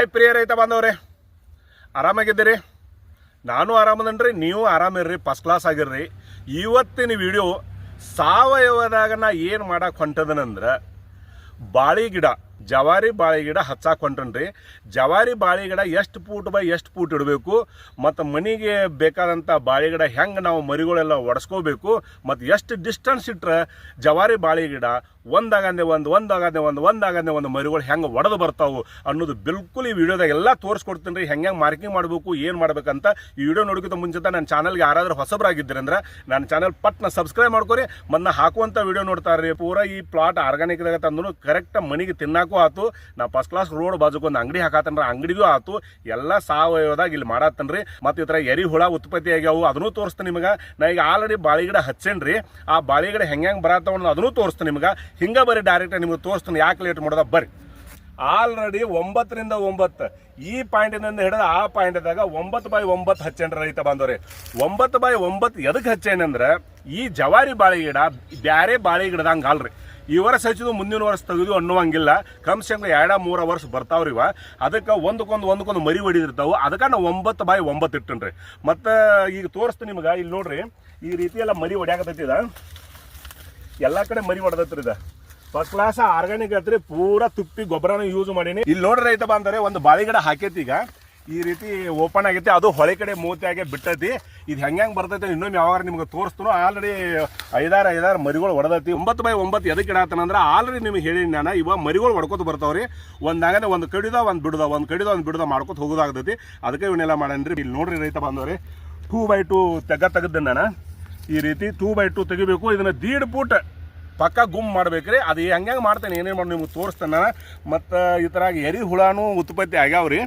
Hi ಪ್ರಿಯ ರೈತ ಬಾಂಧವ್ರೆ, ಆರಾಮಾಗಿದ್ದೀರಿ? ನಾನು ಆರಾಮದನ್ರಿ, ನೀವು ಆರಾಮಿರ್ರಿ ಫಸ್ಟ್ ಕ್ಲಾಸ್ ಆಗಿರ್ರಿ. ಇವತ್ತಿನ ವಿಡಿಯೋ ಸಾವಯವದಾಗ ನಾ ಏನು ಮಾಡಕ್ಕೆ ಹೊಂಟದನಂದ್ರೆ, ಬಾಳಿ ಗಿಡ. ಜವಾರಿ ಬಾಳೆ ಗಿಡ ಹೊಂಟನ್ರಿ ಜವಾರಿ ಬಾಳೆ ಗಿಡ ಎಷ್ಟು ಫೂಟ್ ಬೈ ಎಷ್ಟು ಫೂಟ್ ಇಡಬೇಕು? ಮತ್ತು ಮನೆಗೆ ಬೇಕಾದಂಥ ಬಾಳೆ ಗಿಡ ಹೆಂಗೆ ನಾವು ಮರಿಗಳೆಲ್ಲ ಒಡ್ಸ್ಕೋಬೇಕು? ಮತ್ತು ಎಷ್ಟು ಡಿಸ್ಟೆನ್ಸ್ ಇಟ್ಟರೆ ಜವಾರಿ ಬಾಳೆ ಗಿಡ ಒಂದಾಗಂದೆ ಒಂದು ಒಂದಾಗಂದೆ ಒಂದು ಒಂದಾಗಂದೆ ಒಂದು ಮರಿಗಳು ಹೆಂಗೆ ಒಡೆದು ಬರ್ತಾವು ಅನ್ನೋದು ಬಿಲ್ಕುಲ್ ಈ ವಿಡಿಯೋದಾಗ ಎಲ್ಲ ತೋರಿಸ್ಕೊಡ್ತೀನಿ ರೀ. ಹೆಂಗೆ ಮಾರ್ಕಿಂಗ್ ಮಾಡಬೇಕು, ಏನು ಮಾಡ್ಬೇಕಂತ ಈ ವಿಡಿಯೋ ನೋಡೋಕ್ಕಿಂತ ಮುಂಚೆ ನನ್ನ ಚಾನಲ್ಗೆ ಯಾರಾದ್ರೂ ಹೊಸಬರಾಗಿದ್ದರೆ ಅಂದ್ರೆ ನನ್ನ ಚಾನಲ್ ಪಟ್ನ ಸಬ್ಸ್ಕ್ರೈಬ್ ಮಾಡ್ಕೊರಿ. ಮತ್ತು ನಾ ಹಾಕುವಂಥ ವಿಡಿಯೋ ನೋಡ್ತಾರೆ ಪೂರಾ ಈ ಪ್ಲಾಟ್ ಆರ್ಗಾನಿಕ್ದಾಗ ತಂದು ಕರೆಕ್ಟ್ ಮನೆಗೆ ತಿನ್ನಾಕೂ ಆತು. ನಾ ಫಸ್ಟ್ ಕ್ಲಾಸ್ ರೋಡ್ ಬಾಜುಕ್ ಒಂದು ಅಂಗಡಿ ಹಾಕತ್ತನ್ರಿ. ಅಂಗಡಿಗೂ ಆತು. ಎಲ್ಲ ಸಾವಯವದಾಗ ಇಲ್ಲಿ ಮಾಡತ್ತನ್ರಿ. ಮತ್ತು ಈ ಥರ ಎರಿ ಹುಳ ಉತ್ಪತ್ತಿ ಆಗ್ಯಾವು ಅದನ್ನೂ ತೋರಿಸ್ತೀನಿ ನಿಮಗೆ. ನಾ ಈಗ ಆಲ್ರೆಡಿ ಬಾಳಿಗಿಡ ಹಚ್ಚೇನ್ರಿ. ಆ ಬಾಳೆ ಗಿಡ ಹೆಂಗೆ ಹೆಂಗೆ ಬರತ್ತಾವ ಅದನ್ನು ತೋರಿಸ್ತೀನಿ ನಿಮಗೆ. ಹಿಂಗೆ ಬರೀ ಡೈರೆಕ್ಟ್ ನಿಮಗೆ ತೋರಿಸ್ತೀನಿ. ಯಾಕೆ ಲೇಟ್ ಮಾಡೋದ ಬರ್ರಿ. ಆಲ್ರೆಡಿ ಒಂಬತ್ತರಿಂದ ಒಂಬತ್ತು. ಈ ಪಾಯಿಂಟಿನಿಂದ ಹಿಡಿದು ಆ ಪಾಯಿಂಟ್ದಾಗ ಒಂಬತ್ತು ಬೈ ಒಂಬತ್ತು ಹಚ್ಚೇನ್ರಿ ರೈತ ಬಂದವ್ರಿ ಒಂಬತ್ತು ಬೈ ಒಂಬತ್ತು ಎದಕ್ಕೆ ಹಚ್ಚೇನಂದ್ರೆ, ಈ ಜವಾರಿ ಬಾಳೆ ಗಿಡ ಬ್ಯಾರೆ ಬಾಳೆ ಗಿಡದಂಗೆ ಅಲ್ರಿ. ಈ ವರ್ಷ ಹಚ್ಚಿದ್ದು ಮುಂದಿನ ವರ್ಷ ತೆಗೆದು ಅನ್ನುವಂಗಿಲ್ಲ. ಕಮ್ಸೆ ಕಮ್ ಎರಡ, ಮೂರ ವರ್ಷ ಇವ. ಅದಕ್ಕೆ ಒಂದಕ್ಕೊಂದು ಒಂದಕ್ಕೊಂದು ಮರಿ ಹೊಡಿದಿರ್ತಾವೆ ಅದಕ್ಕೆ ನಾವು ಒಂಬತ್ತು ಬಾಯಿ ಒಂಬತ್ತು ಇಟ್ಟನ್ರಿ. ಮತ್ತು ಈಗ ತೋರಿಸ್ತೀನಿ ನಿಮ್ಗೆ, ಇಲ್ಲಿ ನೋಡ್ರಿ. ಈ ರೀತಿ ಎಲ್ಲ ಮರಿ ಇದ. ಎಲ್ಲ ಕಡೆ ಮರಿ ಹೊಡೆದತ್ರಿ ಇದ. ಫಸ್ಟ್ ಕ್ಲಾಸ್ ಆರ್ಗಾನಿಕ್ ಐತ್ರಿ. ಪೂರಾ ತುಪ್ಪಿ ಗೊಬ್ಬರನ ಯೂಸ್ ಮಾಡೀನಿ. ಇಲ್ಲಿ ನೋಡ್ರಿ ರೈತ ಬಂದರೆ ಒಂದು ಬಾಳೆ ಗಿಡ ಹಾಕೈತಿ ಈಗ. ಈ ರೀತಿ ಓಪನ್ ಆಗೈತಿ ಅದು ಹೊಳೆ ಕಡೆ ಮೂತಿಯಾಗೆ ಬಿಟ್ಟೈತಿ. ಇದು ಹೆಂಗೆ ಹೆಂಗೆ ಬರ್ತೈತೆ ಇನ್ನೊಮ್ಮೆ ಯಾವಾಗ ನಿಮ್ಗೆ ತೋರಿಸ್ತು ಆಲ್ರೆಡಿ ಐದಾರು ಐದಾರು ಮರಿಗಳು ಹೊಡೆದೈತಿ ಒಂಬತ್ತು ಬೈ ಒಂಬತ್ತು ಎದಕ್ಕೆ ಇಡತ್ತನಂದ್ರೆ ಆಲ್ರೆಡಿ ನಿಮ್ಗೆ ಹೇಳಿ ನಾನು. ಇವಾಗ ಮರಿಗಳು ಹೊಡ್ಕೊತ ಬರ್ತಾವ್ರಿ. ಒಂದಾಗದೆ ಒಂದು ಕಡಿದ, ಒಂದು ಬಿಡುದ, ಒಂದು ಕಡಿದ, ಒಂದು ಬಿಡ್ದ ಮಾಡ್ಕೊತ ಹೋಗೋದಾಗ್ತೈತಿ. ಅದಕ್ಕೆ ಇವನ್ನೆಲ್ಲ ಮಾಡೇನ್ರಿ. ಇಲ್ಲಿ ನೋಡ್ರಿ ರೈತ ಬಂದವ್ರಿ ಟೂ ಬೈ ಟೂ ತೆಗ ತೆಗೆದ ನಾನು. ಈ ರೀತಿ ಟೂ ಬೈ ಟೂ ತೆಗಿಬೇಕು. ಇದನ್ನ ದೀಡ್ ಫೂಟ್ ಪಕ್ಕ ಗುಮ್ ಮಾಡ್ಬೇಕ್ರಿ. ಅದು ಹೆಂಗೆ ಮಾಡ್ತೇನೆ, ಏನೇನು ಮಾಡಿ ನಿಮ್ಗೆ ತೋರಿಸ್ತೇನೆ ನಾನು. ಮತ್ತು ಈ ಥರ ಎರಿ ಹುಳಾನು ಉತ್ಪತ್ತಿ ಆಗ್ಯಾವ್ರಿ.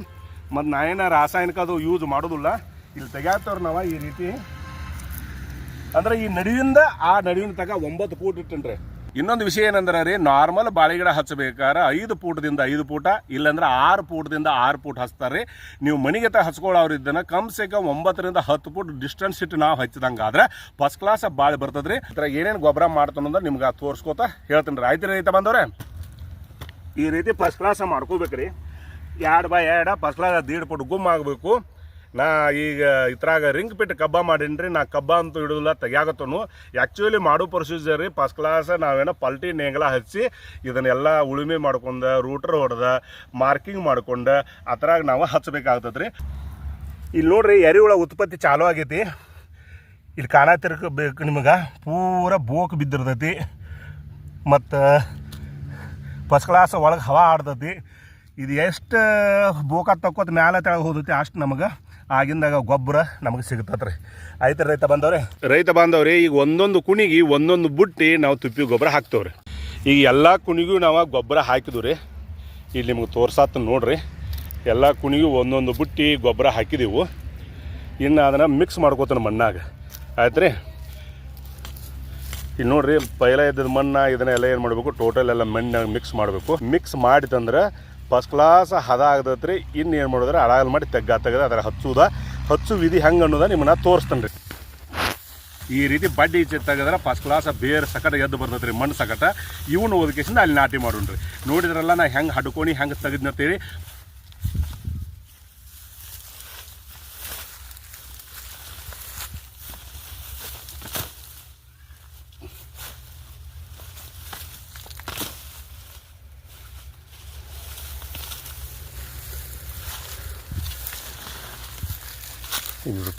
ಮತ್ತು ನಾ ಏನು ರಾಸಾಯನಿಕ ಅದು ಯೂಸ್ ಮಾಡೋದಿಲ್ಲ, ಇಲ್ಲಿ ತೆಗ್ಯಾತವ್ರು ನಾವು ಈ ರೀತಿ. ಅಂದ್ರೆ ಈ ನಡುವಿಂದ ಆ ನಡುವಿನ ತಗ ಒಂಬತ್ತು ಫೂಟ್ ಇಟ್ಟನ್ರಿ. ಇನ್ನೊಂದು ವಿಷಯ ಏನಂದ್ರೆ ರೀ ನಾರ್ಮಲ್ ಬಾಳೆಗಿಡ ಹಚ್ಚಬೇಕಾದ್ರೆ ಐದು ಫೂಟ್ದಿಂದ ಐದು ಪೂಟ, ಇಲ್ಲಾಂದ್ರೆ ಆರು ಫೂಟ್ದಿಂದ ಆರು ಫೂಟ್ ಹಚ್ತಾರೆ ನೀವು ಮನೆಗೆ ತ ಹಚ್ಕೊಳ್ಳೋರು ಇದ್ದನ್ನ ಕಮ್ ಸೆ ಕಮ್ ಒಂಬತ್ತರಿಂದ ಹತ್ತು ಫೂಟ್ ಡಿಸ್ಟೆನ್ಸ್ ಇಟ್ಟು ನಾವು ಹಚ್ಚಿದಂಗೆ ಆದ್ರೆ ಫಸ್ಟ್ ಕ್ಲಾಸ್ ಬಾಳೆ ಬರ್ತದೆ ರೀ ಅದ್ರ ಏನೇನು ಗೊಬ್ಬರ ಮಾಡ್ತಾನಂದ್ರೆ ನಿಮ್ಗೆ ತೋರಿಸ್ಕೋತ ಹೇಳ್ತೀನಿ ರೀ ಆಯ್ತು ರೈತ ಬಂದವ್ರೆ? ಈ ರೀತಿ ಫಸ್ಟ್ ಕ್ಲಾಸ್ ಮಾಡ್ಕೋಬೇಕ್ರಿ. ಎರಡು ಬೈ ಎರಡ ಫಸ್ಟ್ ಕ್ಲಾಸ್ ದೀಡ್ ಪುಟ್ ಗುಮ್ ಆಗಬೇಕು. ನಾ ಈಗ ಇದ್ರಾಗ ರಿಂಗ್ ಪಿಟ್ ಕಬ್ಬ ಮಾಡೀನಿ ನಾ ಕಬ್ಬ ಅಂತೂ ಇಡೋದಿಲ್ಲ ತೆಗಿಯಾಗತ್ತನು ಆ್ಯಕ್ಚುಲಿ ಮಾಡೋ ಪ್ರೊಸೀಜರ್ ರೀ ಫಸ್ಟ್ ಕ್ಲಾಸ್ ನಾವೇನೋ ಪಲ್ಟಿ ನೇಂಗ್ಲ ಹಚ್ಚಿ, ಇದನ್ನೆಲ್ಲ ಉಳುಮೆ ಮಾಡ್ಕೊಂಡು ರೂಟ್ರ್ ಹೊಡೆದ ಮಾರ್ಕಿಂಗ್ ಮಾಡ್ಕೊಂಡು, ಅದ್ರಾಗ ನಾವು ಹಚ್ಚಬೇಕಾಗ್ತದೆ ರೀ ಇಲ್ಲಿ ನೋಡ್ರಿ, ಎರಿಹುಳ ಉತ್ಪತ್ತಿ ಚಾಲೂ ಆಗೈತಿ. ಇಲ್ಲಿ ಕಾಣತಿರ್ಬೇಕು ನಿಮಗೆ, ಪೂರ ಬೋಕ್ ಬಿದ್ದಿರ್ತೈತಿ. ಮತ್ತು ಫಸ್ಟ್ ಕ್ಲಾಸ್ ಒಳಗೆ ಹವಾ ಆಡ್ತೈತಿ. ಇದು ಎಷ್ಟು ಬೋಕ ತಕ್ಕೋತ ಮ್ಯಾಲ ತೆಳಗೆ ಹೋದೈತಿ ಅಷ್ಟು ನಮಗೆ ಆಗಿಂದಾಗ ಗೊಬ್ಬರ ನಮಗೆ ಸಿಗ್ತತ್ರಿ. ಆಯ್ತು ರೈತ ಬಂದವ್ರೆ? ರೈತ ಬಾಂಧವ್ರಿ, ಈಗ ಒಂದೊಂದು ಕುಣಿಗೆ ಒಂದೊಂದು ಬುಟ್ಟಿ ನಾವು ತುಪ್ಪಿ ಗೊಬ್ಬರ ಹಾಕ್ತೇವ್ರಿ. ಈಗ ಎಲ್ಲ ಕುಣಿಗೂ ನಾವು ಗೊಬ್ಬರ ಹಾಕಿದ್ವಿ ರೀ ಇಲ್ಲಿ ನಿಮ್ಗೆ ತೋರ್ಸಾತ ನೋಡ್ರಿ. ಎಲ್ಲ ಕುಣಿಗೂ ಒಂದೊಂದು ಬುಟ್ಟಿ ಗೊಬ್ಬರ ಹಾಕಿದೀವು. ಇನ್ನು ಅದನ್ನು ಮಿಕ್ಸ್ ಮಾಡ್ಕೋತಾನೆ ಮಣ್ಣಾಗ. ಆಯ್ತು ರೀ ಇಲ್ಲಿ ನೋಡ್ರಿ, ಪೈಲ ಇದ್ದದ ಮಣ್ಣ, ಇದನ್ನೆಲ್ಲ ಏನು ಮಾಡಬೇಕು ಟೋಟಲ್ ಎಲ್ಲ ಮಣ್ಣಾಗ ಮಿಕ್ಸ್ ಮಾಡಬೇಕು. ಮಿಕ್ಸ್ ಮಾಡಿತಂದ್ರೆ ಫಸ್ಟ್ ಕ್ಲಾಸ್ ಹದ ಆಗದತ್ರಿ ಇನ್ನು ಏನು ಮಾಡಿದ್ರೆ ಅಡಾಗಲ್ ಮಾಡಿ ತೆಗ್ಗ ತೆಗೆದ ಅದರ ಹಚ್ಚುದ. ಹಚ್ಚು ವಿಧಿ ಹೆಂಗೆ ಅನ್ನೋದ ನಿಮ್ಮನ್ನ ತೋರಿಸ್ತಾನೆ ರೀ ಈ ರೀತಿ ಬಡ್ಡಿ ಈಚೆ ತೆಗೆದ್ರೆ ಫಸ್ಟ್ ಕ್ಲಾಸ್ ಬೇರೆ ಸಕಟ ಎದ್ದು ಬರ್ತೈತೆ ರೀ ಮಣ್ಣು ಸಕಟ. ಇವನು ಓದಕೇಸಿಂದ ಅಲ್ಲಿ ನಾಟಿ ಮಾಡೋಣ್ರಿ ನೋಡಿದ್ರಲ್ಲ ನಾ ಹೆಂಗೆ ಹಡ್ಕೊಂಡು ಹೆಂಗೆ ತೆಗೆದ್ನಂತೇಳಿ ಇವ್ರು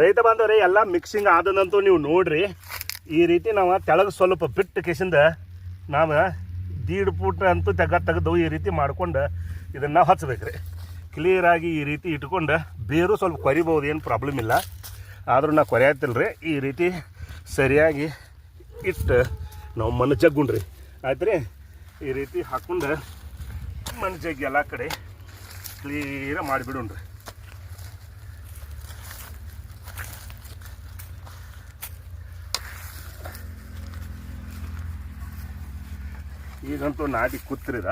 ರೈತ ಬಾಂಧವ್ರೆ, ಎಲ್ಲ ಮಿಕ್ಸಿಂಗ್ ಆದದಂತೂ ನೀವು ನೋಡ್ರಿ. ಈ ರೀತಿ ನಾವು ತೆಳಗೆ ಸ್ವಲ್ಪ ಬಿಟ್ಟು ಕೆಸಿಂದ ನಾವು ದೀಡ್ ಫೂಟ್ ಅಂತೂ ತೆಗ ತೆಗೆದು ಈ ರೀತಿ ಮಾಡ್ಕೊಂಡು ಇದನ್ನು ಹಚ್ಬೇಕ್ರಿ. ಕ್ಲಿಯರಾಗಿ ಈ ರೀತಿ ಇಟ್ಕೊಂಡು ಬೇರು ಸ್ವಲ್ಪ ಕೊರಿಬೋದು ಏನು ಪ್ರಾಬ್ಲಮ್ ಇಲ್ಲ. ಆದರೂ ನಾ ಕೊರೆಯತ್ತಿಲ್ಲ ರೀ ಈ ರೀತಿ ಸರಿಯಾಗಿ ಇಟ್ಟು ನಾವು ಮಣ್ಣು ಜಗ್ಗುಣ್ರಿ ಆಯ್ತು ರೀ ಈ ರೀತಿ ಹಾಕ್ಕೊಂಡು ಮಣ್ಣು ಜಗ್ಗಿ ಎಲ್ಲ ಕಡೆ ಕ್ಲೀರ ಮಾಡಿಬಿಡೋಣ್ರಿ. ಈಗಂತೂ ನಾಟಿ ಕೂತ್ರಿದ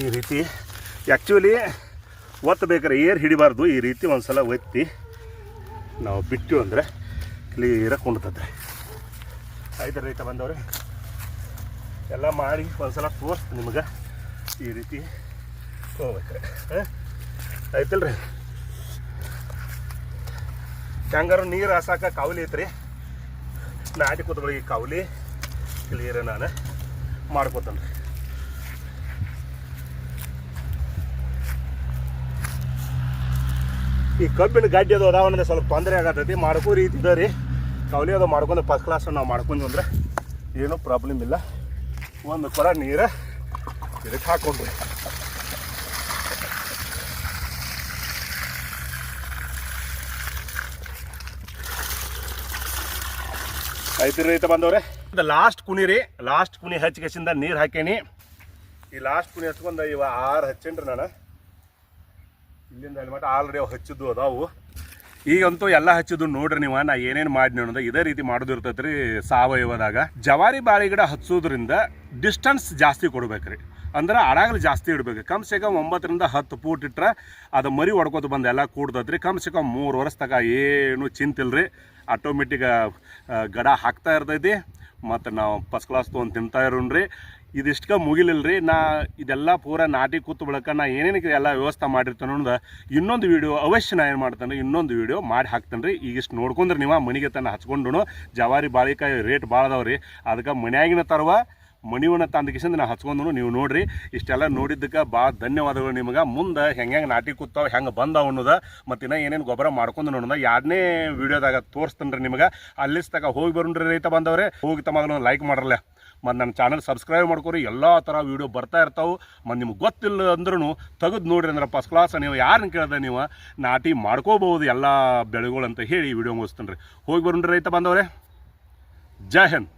ಈ ರೀತಿ ಆ್ಯಕ್ಚುಲಿ ಒತ್ತಬೇಕಾರೆ ಏರ್ ಹಿಡಿಬಾರ್ದು. ಈ ರೀತಿ ಒಂದು ಸಲ ಒತ್ತಿ ನಾವು ಬಿಟ್ಟು ಅಂದರೆ ಕ್ಲಿಯರಾಗಿ ಕುಂಡ್ತದ್ರಿ. ಆಯ್ತು ರೈತ ಬಂದವ್ರೆ. ಎಲ್ಲ ಮಾಡಿ ಒಂದ್ಸಲ ತೋರಿಸ್ತು ನಿಮಗೆ. ಈ ರೀತಿ ಹೋಗ್ಬೇಕ್ರೆ ಹಾಂ? ಆಯ್ತಲ್ರಿ? ಹೆಂಗಾರು ನೀರು ಹಾಸಾಕ ಕಾವಲಿ ಐತ್ರಿ? ನಾಟಿ ಕೂತ್ಗಳಿಗೆ ಕಾವಲಿ ಕ್ಲಿಯರ್ ನಾನು ಮಾಡ್ಕೋತಾನೆ ರೀ ಈ ಕಬ್ಬಿನ ಗಡ್ಡಿ ಅದು ಸ್ವಲ್ಪ ತೊಂದರೆ ಆಗತ್ತೈತಿ ಮಾಡ್ಕೋ ರೀತಿ ಇದ್ದ ರೀ ಕವಲಿ ಅದು ಮಾಡ್ಕೊಂಡು ಫಸ್ಟ್ ಕ್ಲಾಸ್ ನಾವು ಮಾಡ್ಕೊಂಡು ಅಂದರೆ ಏನೂ ಪ್ರಾಬ್ಲಮ್ ಇಲ್ಲ. ಒಂದು ಕೊರ ನೀರು ಇದಕ್ಕೆ ಹಾಕೊಂಡ್ರಿ ಆಯ್ತು ರೈತ ಬಂದವ್ರೆ ಲಾಸ್ಟ್ ಕುಣಿ ರೀ. ಲಾಸ್ಟ್ ಕುನಿ ಹಚ್ಚಿಗೆಸಿಂದ ನೀರು ಹಾಕೇನಿ. ಈ ಲಾಸ್ಟ್ ಕುಣಿ ಹಚ್ಕೊಂಡು ಇವ ಆರು ಹಚ್ಚೇನ್ರಿ ನಾನು. ಇಲ್ಲಿಂದ ಅಲ್ಲಿ ಮಟ್ಟ ಆಲ್ರೆಡಿ ಅವು ಹಚ್ಚಿದ್ದು ಅದಾವು. ಈಗಂತೂ ಎಲ್ಲ ಹಚ್ಚಿದ್ರು ನೋಡ್ರಿ ನೀವು, ನಾ ಏನೇನು ಮಾಡಿ ಅನ್ನೋದು ಇದೇ ರೀತಿ ಮಾಡೋದಿರ್ತೈತೆ ರೀ ಸಾವಯವದಾಗ. ಜವಾರಿ ಬಾಳೆ ಗಿಡ ಹಚ್ಚೋದ್ರಿಂದ ಡಿಸ್ಟೆನ್ಸ್ ಜಾಸ್ತಿ ಕೊಡ್ಬೇಕ್ರಿ. ಅಂದ್ರೆ ಅಡಾಗಲು ಜಾಸ್ತಿ ಇಡ್ಬೇಕು. ಕಮ್ ಸೆ ಕಮ್ ಒಂಬತ್ತರಿಂದ ಹತ್ತು ಫೂಟ್ ಇಟ್ರೆ ಅದು ಮರಿ ಹೊಡ್ಕೋತ ಬಂದು ಎಲ್ಲ ಕೂಡ್ತೈತ್ರಿ. ಕಮ್ ಸೆ ಕಮ್ ಮೂರು ವರ್ಷ ತಗ ಏನು ಚಿಂತಿಲ್ರಿ. ಆಟೋಮೆಟಿಕ್ ಗಡ ಹಾಕ್ತಾ ಇರ್ತೈತಿ. ಮತ್ತು ನಾವು ಫಸ್ಟ್ ಕ್ಲಾಸ್ ತೊಗೊಂಡು ತಿಂತಾ ಇರೋಣ್ರಿ. ಇದಿಷ್ಟಕ್ಕೆ ಮುಗಿಲಿಲ್ರಿ. ನಾ ಇದೆಲ್ಲ ಪೂರ ನಾಟಿ ಕೂತು ಬಳಕ ನಾ ಏನೇನಕ್ಕೆ ಎಲ್ಲ ವ್ಯವಸ್ಥೆ ಮಾಡಿರ್ತಾನೆ ಅನ್ನೋದು ಇನ್ನೊಂದು ವಿಡಿಯೋ ಅವಶ್ಯ ನಾ ಏನು ಮಾಡ್ತಾನೆ ಇನ್ನೊಂದು ವಿಡಿಯೋ ಮಾಡಿ ಹಾಕ್ತಾನೆ ರೀ ಈಗ ಇಷ್ಟು ನೋಡ್ಕೊಂಡ್ರೆ ನೀವು ಮನೆಗೆ ತನ್ನ ಹಚ್ಕೊಂಡು ಜವಾರಿ ಬಾಳಿಕಾಯಿ ರೇಟ್ ಭಾಳ ಅದಾವ ರೀ. ಅದಕ್ಕೆ ಮನ್ಯಾಗಿನ ತರುವ ಮಣಿವನ್ನ ತಂದಕಿಸಿಂದ ನಾ ಹಚ್ಕೊಂಡು ನೀವು ನೋಡ್ರಿ. ಇಷ್ಟೆಲ್ಲ ನೋಡಿದ್ದಕ್ಕೆ ಭಾಳ ಧನ್ಯವಾದಗಳು ನಿಮಗೆ. ಮುಂದೆ ಹೆಂಗೆ ಹೆಂಗೆ ನಾಟಿ ಕೂತಾವ, ಹೆಂಗೆ ಬಂದಾವ ಅನ್ನೋದ ಮತ್ತು ಇನ್ನೂ ಏನೇನು ಗೊಬ್ಬರ ಮಾಡ್ಕೊಂಡು ನೋಡೋಣ ಎರಡನೇ ವಿಡಿಯೋದಾಗ ತೋರಿಸ್ತಾನೆ ರೀ ನಿಮಗೆ. ಹೋಗಿ ಬರೋಣ್ರಿ ರೈತ ಬಂದವ್ರೆ ಹೋಗಿ ತಮ್ಮ ಲೈಕ್ ಮಾಡ್ರಲ್ಲ ಮತ್ತು ನನ್ನ ಚಾನಲ್ ಸಬ್ಸ್ಕ್ರೈಬ್ ಮಾಡ್ಕೊರಿ, ಎಲ್ಲ ಥರ ವೀಡಿಯೋ ಬರ್ತಾ ಇರ್ತಾವೆ. ಮತ್ತು ನಿಮ್ಗೆ ಗೊತ್ತಿಲ್ಲ ಅಂದ್ರೂ ತೆಗೆದು ನೋಡ್ರಿ ಅಂದ್ರೆ ಫಸ್ಟ್ ಕ್ಲಾಸ್ ನೀವು ಯಾರನ್ನ ಕೇಳಿದೆ ನೀವು, ನಾಟಿ ಮಾಡ್ಕೋಬೋದು ಎಲ್ಲ ಬೆಳೆಗಳು ಅಂತ ಹೇಳಿ ವಿಡಿಯೋ ಮುಗಿಸ್ತೀನಿ ರೀ. ಹೋಗಿ ಬರೋಣ್ರಿ ರೈತ ಬಂದವ್ರೆ ಜೈ ಹಿಂದ್.